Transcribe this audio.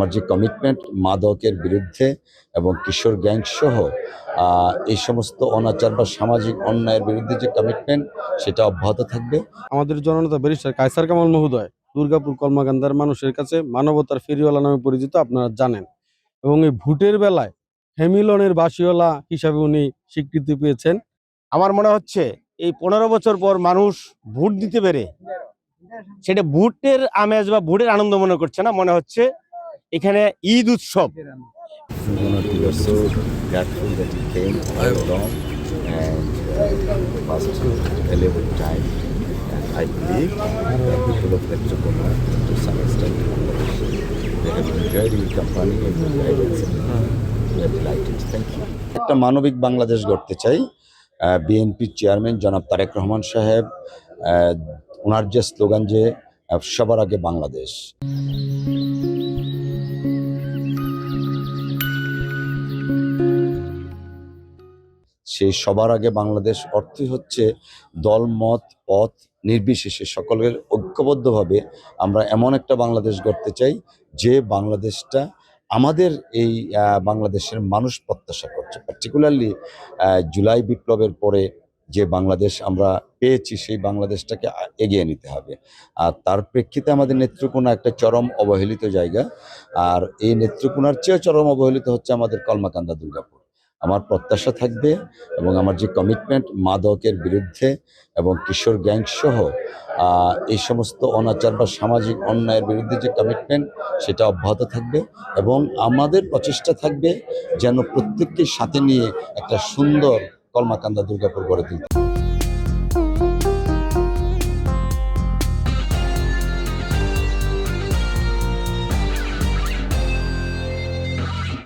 আমার যে কমিটমেন্ট মাদকের বিরুদ্ধে এবং কিশোর গ্যাং সহ আহ, এই সমস্ত অনাচার বা সামাজিক অন্যায়ের বিরুদ্ধে যে কমিটমেন্ট সেটা অব্যাহত থাকবে। আমাদের জননেতা ব্যারিস্টার কায়সার কামাল মহোদয় দুর্গাপুর কলমাকান্দার মানুষের কাছে মানবতার ফেরিওয়ালা নামে পরিচিত আপনারা জানেন। এবং এই ভোটের বেলায় হেমিলনের বাসিওয়ালা হিসাবে উনি স্বীকৃতি পেয়েছেন। আমার মনে হচ্ছে এই পনেরো বছর পর মানুষ ভোট দিতে পেরে সেটা ভোটের আমেজ বা ভোটের আনন্দ মনে করছে না মনে হচ্ছে এখানে ঈদ উৎসব। একটা মানবিক বাংলাদেশ গড়তে চাই। বিএনপির চেয়ারম্যান জনাব তারেক রহমান সাহেব ওনার যে স্লোগান যে সবার আগে বাংলাদেশ। সেই সবার আগে বাংলাদেশ অর্থই হচ্ছে দল, মত, পথ নির্বিশেষে। সকলের ঐক্যবদ্ধভাবে আমরা এমন একটা বাংলাদেশ গড়তে চাই যে বাংলাদেশটা আমাদের এই বাংলাদেশের মানুষ প্রত্যাশা করছে। পার্টিকুলারলি জুলাই বিপ্লবের পরে যে বাংলাদেশ আমরা পেয়েছি, সেই বাংলাদেশটাকে এগিয়ে নিতে হবে। আর তার প্রেক্ষিতে আমাদের নেত্রকোনা একটা চরম অবহেলিত জায়গা। আর এই নেত্রকোনার চেয়েও চরম অবহেলিত হচ্ছে আমাদের কলমাকান্দা দুর্গাপুর। আমার প্রত্যাশা থাকবে এবং আমার যে কমিটমেন্ট মাদকের বিরুদ্ধে এবং কিশোর গ্যাং সহ এই সমস্ত অনাচার বা সামাজিক অন্যায়ের বিরুদ্ধে যে কমিটমেন্ট সেটা অব্যাহত থাকবে এবং আমাদের প্রচেষ্টা থাকবে যেন প্রত্যেককে সাথে নিয়ে একটা সুন্দর কলমাকান্দা দুর্গাপুর গড়ে তুলতে।